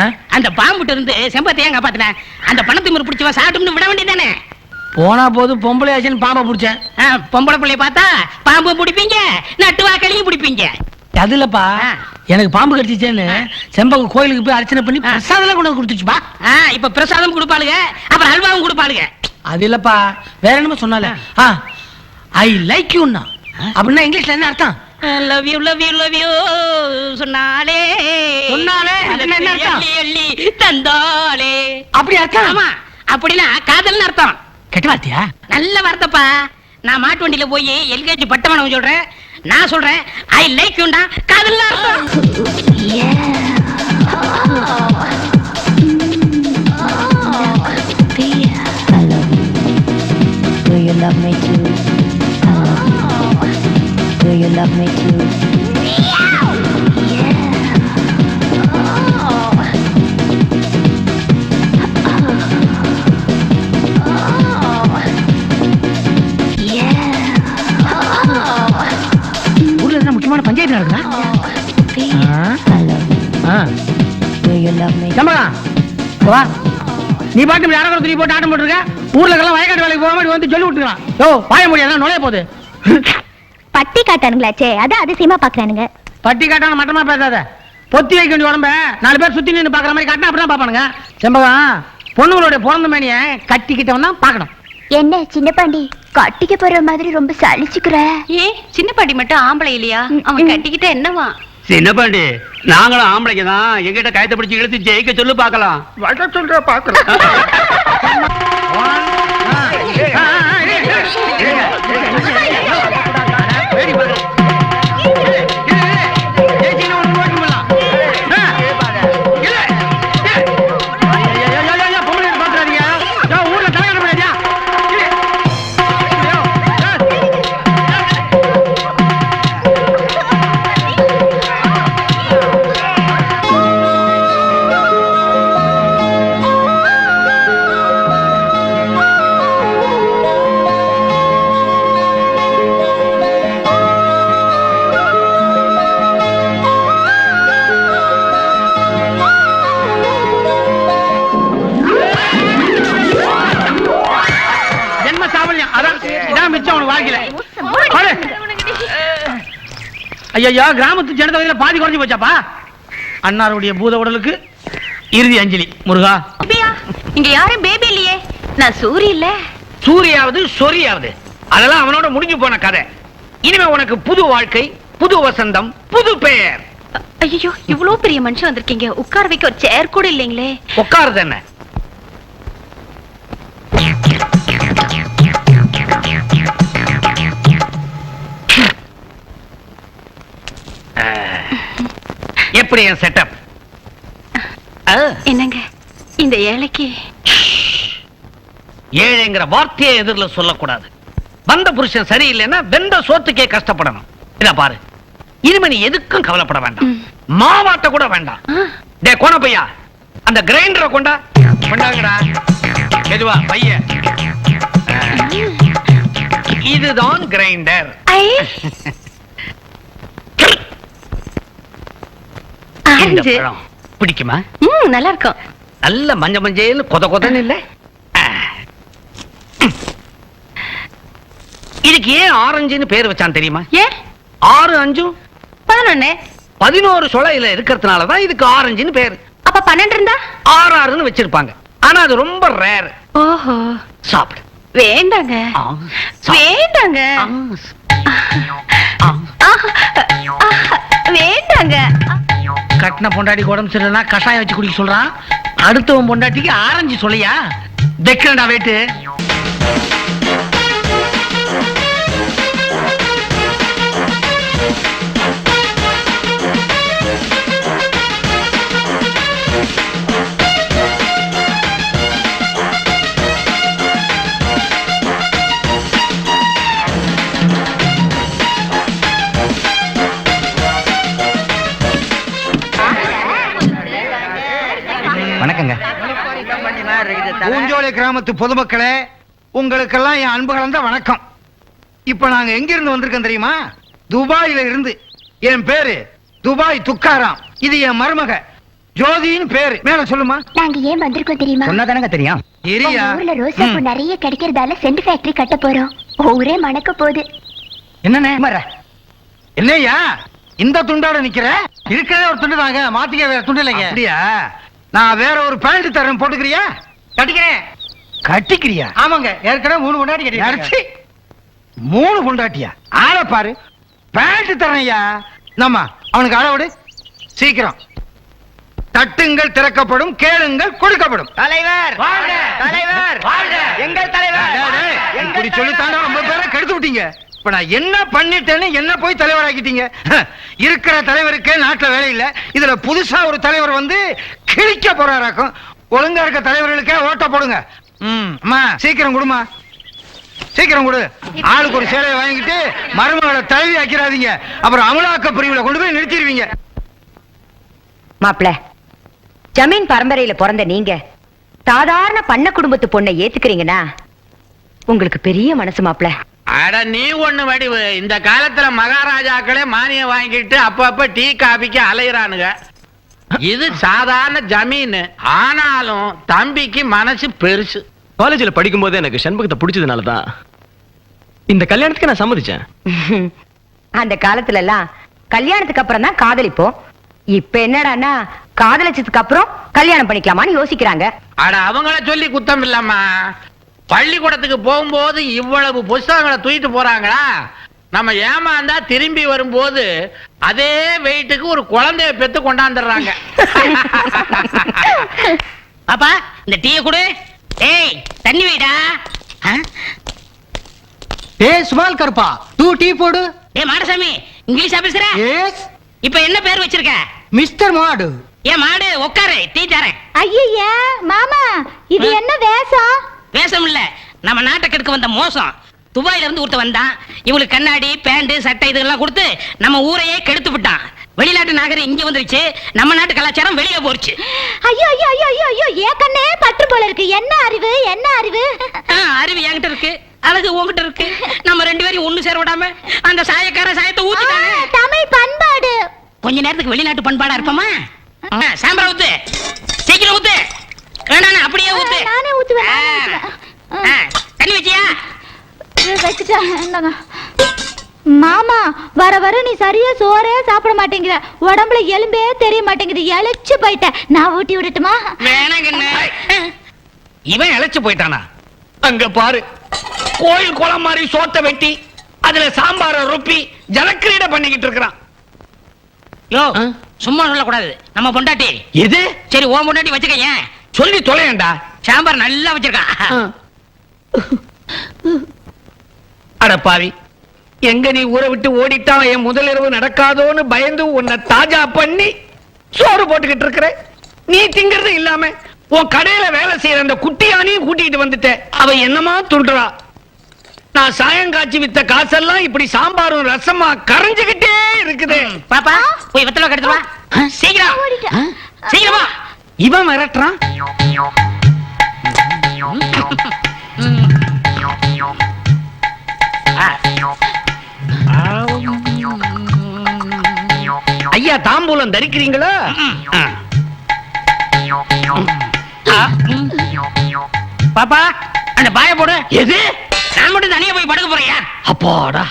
ஆ? அந்த பாம்புட்டு இருந்து செம்பத்தை ஏன் காப்பாத்தின? அந்த பணத்தை முறை பிடிச்சவன் சாப்பிட்டு விட வேண்டியதானே போனா போது பொம்பளை ஆச்சுன்னு பாம்பை பிடிச்சேன். பொம்பளை பிள்ளைய பார்த்தா பாம்பு பிடிப்பீங்க நட்டுவா களியும் பிடிப்பீங்க. அது இல்லப்பா. எனக்கு பாம்பு கடிச்சிச்சேன்னு செம்பங்க கோயிலுக்கு போய் அர்ச்சனை பண்ணி பிரசாதம் கொண்டு கொடுத்துச்சுப்பா இப்ப பிரசாதம் கொடுப்பாளுங்க அப்புறம் அல்வாவும் கொடுப்பாளுங்க. அது இல்லப்பா வேற என்னமோ சொன்னால. ஐ லைக் யூன்னா அப்படின்னா இங்கிலீஷ்ல என்ன அர்த்தம்? Love you love you love you சொன்னாலே. சொன்னாலே? அப்படின்னா என்ன அர்த்தம்? எள்ளி எள்ளி தந்தாளே அப்படி அர்த்தம்? ஆமா அப்படின்னா காதல்னு அர்த்தம். கெட்ட வார்த்தையா? நல்ல வார்த்தைப்பா. நான் மாட்டு வண்டியில போய் எல்கேஜி பட்டமனம் சொல்றேன். நான் சொல்றேன் ஐ லைக் யூண்டா காதல்னு அர்த்தம். Do you love me too? Do you love me too? ஊர்ல என்ன முக்கியமான பஞ்சாயத்து நடக்குதா I love you. Ah. Do you love me? Chembaka வா நீ பாட்டு யாரோ துணி போட்டு ஆட்டம் போட்டுருக்க ஊர்ல எல்லாம் வயக்காட்டு வேலைக்கு போக மாதிரி வந்து சொல்லி விட்டுருக்கலாம் யோ வாய முடியாது நுழைய போகுது பட்டி காட்டானுங்களாச்சே. அதான் அதிசயமா பாக்குறானுங்க. பட்டி காட்டான மட்டமா பேசாத. பொத்தி வைக்க வேண்டிய உடம்ப நாலு பேர் சுத்தி நின்று பாக்குற மாதிரி காட்டினா அப்படிதான் பாப்பானுங்க செம்பகம் பொண்ணுங்களுடைய பிறந்த மேனிய கட்டிக்கிட்டவன் தான் பார்க்கணும். என்ன சின்ன பாண்டி? கட்டிக்க போற மாதிரி ரொம்ப சலிச்சுக்கிற. ஏ சின்ன பாட்டி மட்டும் ஆம்பளை இல்லையா? அவன் கட்டிக்கிட்ட என்னவா? சின்ன பாண்டி நாங்களும் ஆம்பளைங்க தான். எங்கிட்ட கயத்தை பிடிச்சு இழுத்து ஜெயிக்க சொல்லு பார்க்கலாம். வளர்த்த சொல்ற பாக்குறேன் ஐயையோ கிராமத்து ஜனதொகையில பாதி குறைஞ்சு போச்சாப்பா? அன்னாருடைய பூத உடலுக்கு இறுதி அஞ்சலி. முருகா. இங்க யாரும் பேபி இல்லையே. நான் சூரி இல்ல. சூரியாவது சொரியாவது. அதெல்லாம் அவனோட முடிஞ்சு போன கதை. இனிமே உனக்கு புது வாழ்க்கை புது வசந்தம் புது பெயர். ஐயோ இவ்வளவு பெரிய மனுஷன் வந்திருக்கீங்க. உட்கார வைக்க ஒரு சேர் கூட இல்லைங்களே. உட்காருது என்ன? எப்படி என் செட்டப் என்னங்க? இந்த ஏழைக்கு ஏழைங்கிற வார்த்தையை எதிரில சொல்லக்கூடாது. வந்த புருஷன் சரியில்லைன்னா வெந்த சோத்துக்கே கஷ்டப்படணும். இத பாரு. இனிமே நீ எதுக்கும் கவலைப்பட வேண்டாம். மாவாட்ட கூட வேண்டாம். டே கோணப்பையா அந்த கிரைண்டரை கொண்டா. கொண்டாங்கடா. மெதுவா பைய. இதுதான் கிரைண்டர் ஐ. இந்த ஆரஞ்சு பழம் பிடிக்குமா? ம் நல்லா இருக்கும் நல்ல மஞ்ச மஞ்சேன்னு கொத கொதன்னு இல்ல? ஆ. இதுக்கு ஏன் ஆரஞ்சுன்னு பேர் வச்சான் தெரியுமா? ஏ ஆறு அஞ்சும் பதினொன்னு. பதினோரு சொலையில இருக்கிறதுனால தான் இதுக்கு ஆரஞ்சுன்னு பேர். அப்ப பன்னெண்டு இருந்தா? ஆறு ஆறுன்னு வச்சிருப்பாங்க. ஆனா அது ரொம்ப ரேர் ஓஹோ. சாப்பிடு. வேண்டாங்க. ஆ, சாப்பிடு. வேண்டாங்க. ஆ, ஆ. ஆஹா, கட்டின பொண்டாட்டி உடம்பு சரியில்லைனா கஷாயம் வச்சு குடிக்க சொல்றான். அடுத்தவன் பொண்டாட்டிக்கு ஆரஞ்சு சொல்லையா? வைக்கிறேன்டா வேட்டு வணக்கங்க. பூஞ்சோலை கிராமத்து பொதுமக்களே உங்களுக்கெல்லாம் என் அன்பு கலந்த வணக்கம். இப்ப நாங்க எங்க இருந்து வந்திருக்கோம் தெரியுமா? துபாயில இருந்து. என் பேரு துபாய் துக்காராம். இது என் மருமக ஜோதின்னு பேரு. மேல சொல்லுமா? நாங்க ஏன் வந்திருக்கோம் தெரியுமா? சொன்னாதானங்க தெரியும். உங்க ஊர்ல ரோசா பூ நிறைய கிடைக்கிறதால சென்ட் ஃபேக்டரி கட்ட போறோம். ஊரே மணக்க போகுது. என்னண்ணே? மர. என்னய்யா இந்த துண்டாட நிக்கிற? இருக்கிறதே ஒரு துண்டு தாங்க மாத்திக்க வேற துண்டு இல்லைங்க. அப்படியா? நான் வேற ஒரு பேண்ட் தரேன் போட்டுக்கிறியா? கட்டிக்கிறேன். கட்டிக்கிறியா? ஆமாங்க ஏற்கனவே மூணு கொண்டாடி அடச்சி. மூணு பொண்டாட்டியா? ஆள பாரு பேண்ட் தரேன்யா நம்ம அவனுக்கு அளவிடு சீக்கிரம். தட்டுங்கள் திறக்கப்படும் கேளுங்கள் கொடுக்கப்படும். தலைவர்! தலைவர்! எங்கள் இப்படி சொல்லித்தாண்டா ரொம்ப பேரை கெடுத்து விட்டீங்க. இப்ப நான் என்ன பண்ணிட்டேன்னு என்ன போய் தலைவராக்கிட்டீங்க? இருக்கிற தலைவருக்கே நாட்டுல வேலை இல்ல. இதுல புதுசா ஒரு தலைவர் வந்து கிழிக்க போறாராக்கும் ஒழுங்கா இருக்க தலைவர்களுக்கே ஓட்ட போடுங்க. ம் அம்மா சீக்கிரம் கொடுமா. சீக்கிரம் கொடு. ஆளுக்கு ஒரு சேலையை வாங்கிட்டு மருமகளை தலைவி ஆக்கிறாதீங்க அப்புறம் அமலாக்க பிரிவுல கொண்டு போய் நிறுத்திடுவீங்க. மாப்ள ஜமீன் பரம்பரையில பிறந்த நீங்க சாதாரண பண்ண குடும்பத்து பொண்ணை ஏத்துக்கிறீங்கன்னா உங்களுக்கு பெரிய மனசு மாப்ள அட நீ ஒண்ணு வடிவு. இந்த காலத்துல மகாராஜாக்களே மானியம் வாங்கிட்டு அப்பப்ப டீ காபிக்கு அலையிறானுங்க. இது சாதாரண ஜமீன். ஆனாலும் தம்பிக்கு மனசு பெருசு. காலேஜில் படிக்கும்போது எனக்கு சண்முகத்தை பிடிச்சதுனால தான் இந்த கல்யாணத்துக்கு நான் சம்மதிச்சேன். அந்த காலத்துல எல்லாம் கல்யாணத்துக்கு அப்புறம் தான் காதலிப்போம். இப்ப என்னடான்னா காதலிச்சதுக்கு அப்புறம் கல்யாணம் பண்ணிக்கலாமான்னு யோசிக்கிறாங்க. அட அவங்கள சொல்லி குத்தம் இல்லம்மா. பள்ளிக்கூடத்துக்கு போகும்போது இவ்வளவு புஸ்தகங்களை தூக்கிட்டு போறாங்களா? நம்ம ஏமாந்தா திரும்பி வரும்போது அதே வெயிட்டுக்கு ஒரு குழந்தைய பெத்து கொண்டாந்துடுறாங்க. பாப்பா இந்த டீயை கொடு. ஏய் தண்ணி வைடா. ஆ? ஏய் சுமால் கருப்பா டூ டீ போடு. ஏய் மாடசாமி இங்கிலீஷா பேசுற எஸ் இப்ப என்ன பேர் வச்சிருக்க? மிஸ்டர் மாடு. ஏன் மாடு உட்காரு டீ தரேன். ஐயா மாமா இது என்ன வேஷம்? வேஷம் இல்ல நம்ம நாட்டை கெடுக்க வந்த மோசம். துபாயில இருந்து ஒருத்த வந்தான். இவளுக்கு கண்ணாடி பேண்ட் சட்டை இதெல்லாம் கொடுத்து நம்ம ஊரையே கெடுத்து விட்டான். வெளிநாட்டு நாகரம் இங்க வந்துருச்சு. நம்ம நாட்டு கலாச்சாரம் வெளியே போச்சு ஐயோ ஐயோ ஐயோ ஐயோ ஐயோ ஏன் கண்ணே பற்று போல இருக்கு. என்ன அறிவு என்ன அறிவு? அறிவு என்கிட்ட இருக்கு. அழகு உன்கிட்ட இருக்கு. நம்ம ரெண்டு பேரையும் ஒண்ணு சேர விடாம அந்த சாயக்கார சாயத்தை ஊத்திட்டாங்க தமிழ் பண்பாடு. கொஞ்ச நேரத்துக்கு வெளிநாட்டு பண்பாடா இருப்போமா? சாம்பரா ஊத்து. சீக்கிரம் ஊத்து. வேணாம் அப்படியே ஊத்து. நானே ஊத்துவேன், ஆ, நானே ஊத்துவேன். ஆ, தண்ணி வச்சியா வச்சுட்டேன். மாமா வர வர நீ சரியா சோறே சாப்பிட மாட்டேங்கிற. உடம்புல எலும்பே தெரிய மாட்டேங்குது. இழைச்சு போயிட்ட. நான் ஊட்டி விடட்டுமா? இவன் இழைச்சு போயிட்டானா? அங்க பாரு. கோயில் குளம் மாதிரி சோத்த வெட்டி அதுல சாம்பார ருப்பி ஜலக்கிரீட பண்ணிக்கிட்டு இருக்கிறான். யோ சும்மா சொல்லக்கூடாது. நம்ம பொண்டாட்டி. எது? சரி ஓ பொண்டாட்டி வச்சுக்க ஏன்? சொல்லி தொலையண்டா. சாம்பார் நல்லா வச்சிருக்கா. அட பாவி எங்க நீ ஊரை விட்டு ஓடிட்டா என் முதலிரவு நடக்காதோன்னு பயந்து உன்னை தாஜா பண்ணி சோறு போட்டுக்கிட்டு இருக்கிற. நீ திங்கிறது இல்லாம உன் கடையில வேலை செய்யற அந்த குட்டியானையும் கூட்டிட்டு வந்துட்ட. அவ என்னமா துள்றா? நான் சாயங்காட்சி வித்த காசெல்லாம் இப்படி சாம்பாரும் ரசமா கரைஞ்சுகிட்டே இருக்குது. பாப்பா போய் வெத்தலை கெடுத்து வா. சீக்கிரம். சீக்கிரம் வா. இவன் மிரட்டுறான். ஐயா தாம்பூலம் தரிக்கிறீங்களா. பாப்பா அந்த பாய போடு. எது? நான் மட்டும் தனியா போய் படுக்க போறியா அப்பாடா.